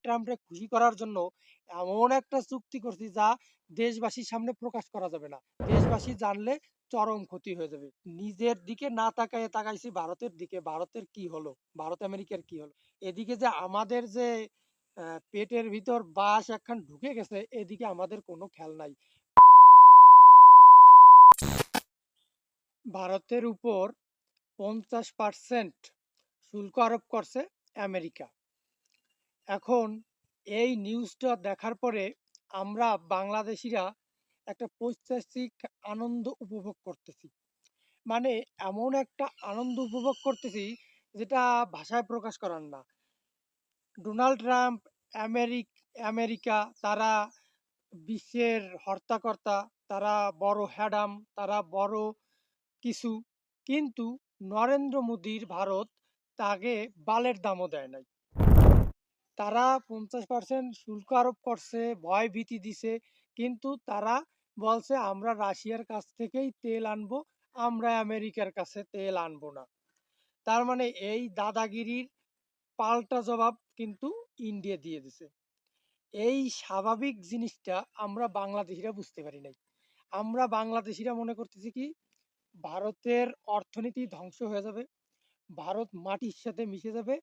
Donald ট্রাম্পকে খুশি করার জন্য এমন একটা চুক্তি করছি যা দেশবাসীর সামনে প্রকাশ করা যাবে না। দেশবাসী জানলে চরম ক্ষতি হয়ে যাবে। নিজের দিকে না তাকায় তাকাইছি ভারতের দিকে। ভারতের কি হলো? ভারত আমেরিকার কি হলো? এদিকে যে আমাদের যে পেটের ভিতর বাস একখান ঢুকে গেছে, এদিকে আমাদের কোনো খেয়াল নাই। ভারতের উপর পঞ্চাশ পার্সেন্ট শুল্ক আরোপ করছে আমেরিকা। এখন এই নিউজটা দেখার পরে আমরা বাংলাদেশিরা একটা পৈশাচিক আনন্দ উপভোগ করতেছি। মানে এমন একটা আনন্দ উপভোগ করতেছি যেটা ভাষায় প্রকাশ করার না। ডোনাল্ড ট্রাম্প, আমেরিক, আমেরিকা, তারা বিশ্বের হর্তাকর্তা, তারা বড় হ্যাডাম তারা বড় কিছু। কিন্তু নরেন্দ্র মোদীর ভারত তাকে বালের দামও দেয় নাই। তারা পঞ্চাশ পার্সেন্ট শুল্ক আরোপ করছে, ভয় ভীতি দিছে। কিন্তু তারা বলছে, আমরা রাশিয়ার কাছ থেকেই তেল আনব, আমরা আমেরিকার কাছে তেল আনব না। তার মানে এই দাদাগিরির পাল্টা জবাব কিন্তু ইন্ডিয়া দিয়ে দিছে। এই স্বাভাবিক জিনিসটা আমরা বাংলাদেশিরা বুঝতে পারি নাই। আমরা বাংলাদেশিরা মনে করতেছি কি, ভারতের অর্থনীতি ধ্বংস হয়ে যাবে, ভারত মাটির সাথে মিশে যাবে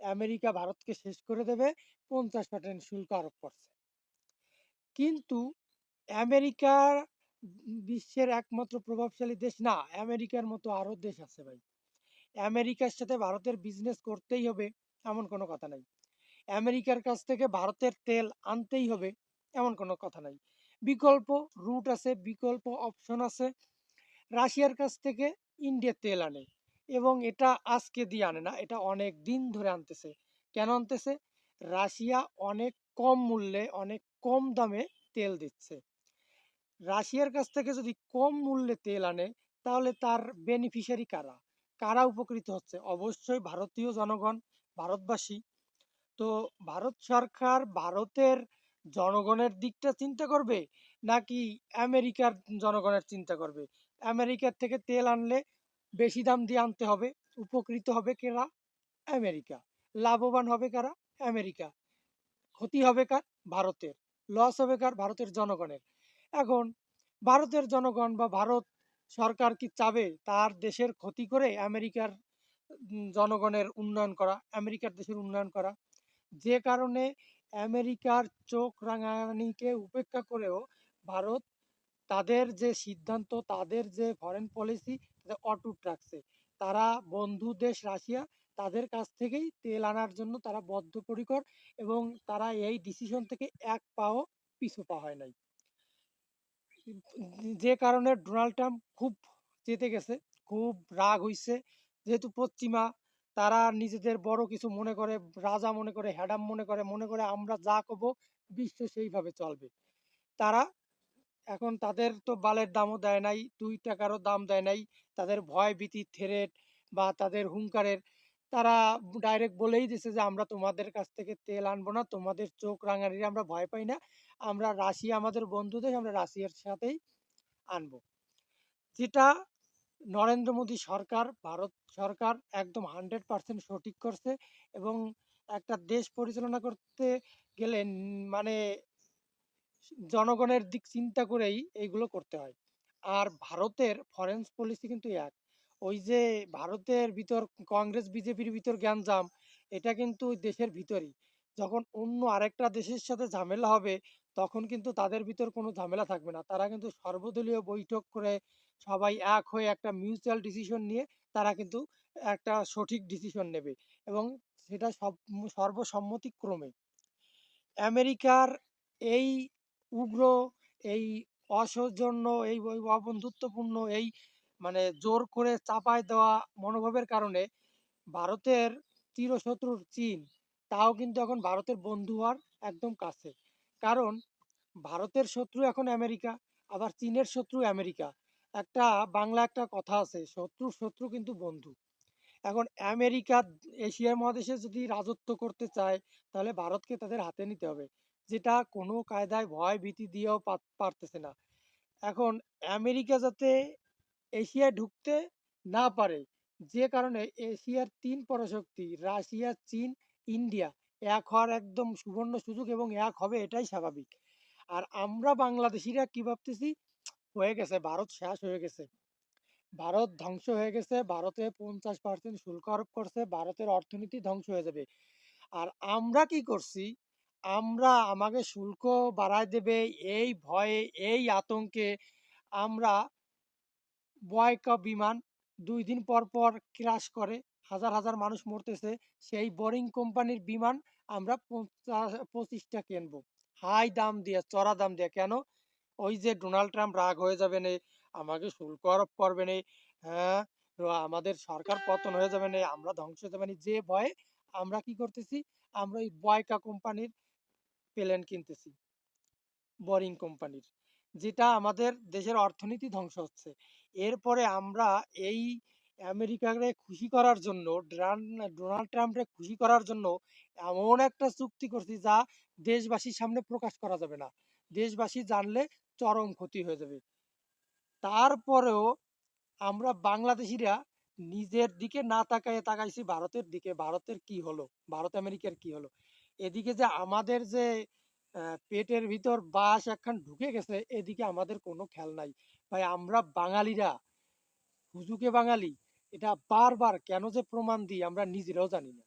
আমেরিকা ভারতকে শেষ করে দেবে, পঞ্চাশ পার্সেন্ট শুল্ক আরোপ করছে। কিন্তু আমেরিকা বিশ্বের একমাত্র প্রভাবশালী দেশ না, আমেরিকার মতো আরও দেশ আছে ভাই। আমেরিকার সাথে ভারতের বিজনেস করতেই হবে, এমন কোনো কথা নাই। আমেরিকার কাছ থেকে ভারতের তেল আনতেই হবে, এমন কোনো কথা নাই। বিকল্প রুট আছে, বিকল্প অপশন আছে। রাশিয়ার কাছ থেকে ইন্ডিয়া তেল আনে। এবং এটা আজকে দিয়ে আনে না, এটা অনেক দিন ধরে আনতেছে। কেন আনতেছে? রাশিয়া অনেক কম মূল্যে, অনেক কম দামে তেল দিচ্ছে। রাশিয়ার কাছ থেকে যদি কম মূল্যে তেল আনে, তাহলে তার বেনিফিশিয়ারি কারা? কারা উপকৃত হচ্ছে? অবশ্যই ভারতীয় জনগণ, ভারতবাসী। তো ভারত সরকার ভারতের জনগণের দিকটা চিন্তা করবে, নাকি আমেরিকার জনগণের চিন্তা করবে? আমেরিকার থেকে তেল আনলে বেশি দাম দিয়ে আনতে হবে, উপকৃত হবে কেরা? আমেরিকা। লাভবান হবে কারা? আমেরিকা। ক্ষতি হবে কার? ভারতের। লস হবে কার? ভারতের জনগণের। এখন ভারতের জনগণ বা ভারত সরকার কি চাবে তার দেশের ক্ষতি করে আমেরিকার জনগণের উন্নয়ন করা, আমেরিকার দেশের উন্নয়ন করা? যে কারণে আমেরিকার চোখ রাঙানিকে উপেক্ষা করেও ভারত তাদের যে সিদ্ধান্ত, তাদের যে ফরেন পলিসি অটুট রাখছে। তারা বন্ধু দেশ রাশিয়া, তাদের কাছ থেকেই তেল আনার জন্য তারা বদ্ধপরিকর এবং তারা এই ডিসিশন থেকে এক পাও পিছু পা হয় নাই। যে কারণে ডোনাল্ড ট্রাম্প খুব চেতে গেছে, খুব রাগ হইছে। যেহেতু পশ্চিমা, তারা নিজেদের বড় কিছু মনে করে, রাজা মনে করে, হ্যাডাম মনে করে মনে করে আমরা যা কব বিশ্ব সেইভাবে চলবে। তারা এখন তাদের তো বালের দামও দেয় নাই, দুই টাকারও দাম দেয় নাই। তাদের ভয় ভীতি থ্রেট বা তাদের হুঙ্কারের। তারা ডাইরেক্ট বলেই দিছে যে, আমরা তোমাদের কাছ থেকে তেল আনব না, তোমাদের চোখ রাঙানির আমরা ভয় পাই না। আমরা রাশিয়া, আমাদের বন্ধু দেশ, আমরা রাশিয়ার সাথেই আনব। যেটা নরেন্দ্র মোদী সরকার, ভারত সরকার একদম হান্ড্রেড পার্সেন্ট সঠিক করছে এবং একটা দেশ পরিচালনা করতে গেলে মানে জনগণের দিক চিন্তা করেই এইগুলো করতে হয়। আর ভারতের ফরেন পলিসি কিন্তু এক। ওই যে ভারতের ভিতর, কংগ্রেস, বিজেপির ভিতর গ্যাঞ্জাম, এটা কিন্তু দেশের ভিতরই। যখন অন্য আরেকটা দেশের সাথে ঝামেলা হবে, তখন কিন্তু তাদের ভিতর কোনো ঝামেলা থাকবে না। তারা কিন্তু সর্বদলীয় বৈঠক করে সবাই এক হয়ে একটা মিউচুয়াল ডিসিশন নিয়ে তারা কিন্তু একটা সঠিক ডিসিশন নেবে এবং সেটা সব, সর্বসম্মতিক্রমে। আমেরিকার এই উগ্র, এই অসৌজন্য, এই ওই অবন্ধুত্বপূর্ণ, এই মানে জোর করে চাপায় দেওয়া মনোভাবের কারণে ভারতের চিরশত্রুর চীন, তাও কিন্তু এখন ভারতের বন্ধু হওয়ার একদম কাছে। কারণ ভারতের শত্রু এখন আমেরিকা, আবার চীনের শত্রু আমেরিকা। একটা, বাংলা একটা কথা আছে শত্রু শত্রু কিন্তু বন্ধু। এখন আমেরিকা, এশিয়া মহাদেশে যদি রাজত্ব করতে চায়, তাহলে ভারতকে তাদের হাতে নিতে হবে। যেটা কোনো কায়দায় ভয় ভীতি দিয়েও পার- পারতেছে না। এখন আমেরিকা যাতে এশিয়ায় ঢুকতে না পারে, যে কারণে এশিয়ার তিন পরাশক্তি, রাশিয়া, চীন, ইন্ডিয়া, এক হওয়ার একদম সুবর্ণ সুযোগ এবং এক হবে এটাই স্বাভাবিক। আর আমরা বাংলাদেশিরা কি ভাবতেছি? হয়ে গেছে, ভারত শেষ হয়ে গেছে। ভারত ধ্বংস হয়ে গেছে, ভারতে পঞ্চাশ পার্সেন্ট শুল্ক আরোপ করছে, ভারতের অর্থনীতি ধ্বংস হয়ে যাবে। আর আমরা কি করছি? আমরা আমাকে শুল্ক বাড়ায় দেবে, এই ভয়ে, এই আতঙ্কে আমরা বয়কা বিমান দুই দিন পর পর ক্রাশ করে। হাজার হাজার মানুষ মরতেছে। সেই বোরিং কোম্পানির বিমান আমরা পঁচিশটা কিনবো। হাই দাম দিয়ে, চড়া দাম দিয়ে। কেন? ওই যে ডোনাল্ড ট্রাম্প রাগ হয়ে যাবে না, আমাকে শুল্ক আরোপ করবে না হ্যাঁ? আমাদের সরকার পতন হয়ে যাবে না, আমরা ধ্বংস হয়ে যাবে যে ভয়ে আমরা কি করতেছি? আমরা ওই বয়কা কোম্পানির প্লেন কিনতেছি। বোরিং কোম্পানির। যেটা আমাদের দেশের অর্থনীতি ধ্বংস হচ্ছে। এরপরে আমরা এই আমেরিকাকে খুশি করার জন্য ডোনাল্ড ট্রাম্পকে খুশি করার জন্য এমন একটা চুক্তি করছি যা দেশবাসীর সামনে প্রকাশ করা যাবে না। দেশবাসী জানলে চরম ক্ষতি হয়ে যাবে। তারপরেও আমরা বাংলাদেশিরা নিজের দিকে না তাকায় তাকাইছি, ভারতের দিকে। ভারতের কি হলো? ভারত আমেরিকার কি হলো? এদিকে যে আমাদের যে পেটের ভিতর বাস একখান ঢুকে গেছে, এদিকে আমাদের কোনো খেয়াল নাই। ভাই, আমরা বাঙালিরা, হুজুকে বাঙালি, এটা বারবার কেন যে প্রমাণ দিই আমরা নিজেরাও জানি না।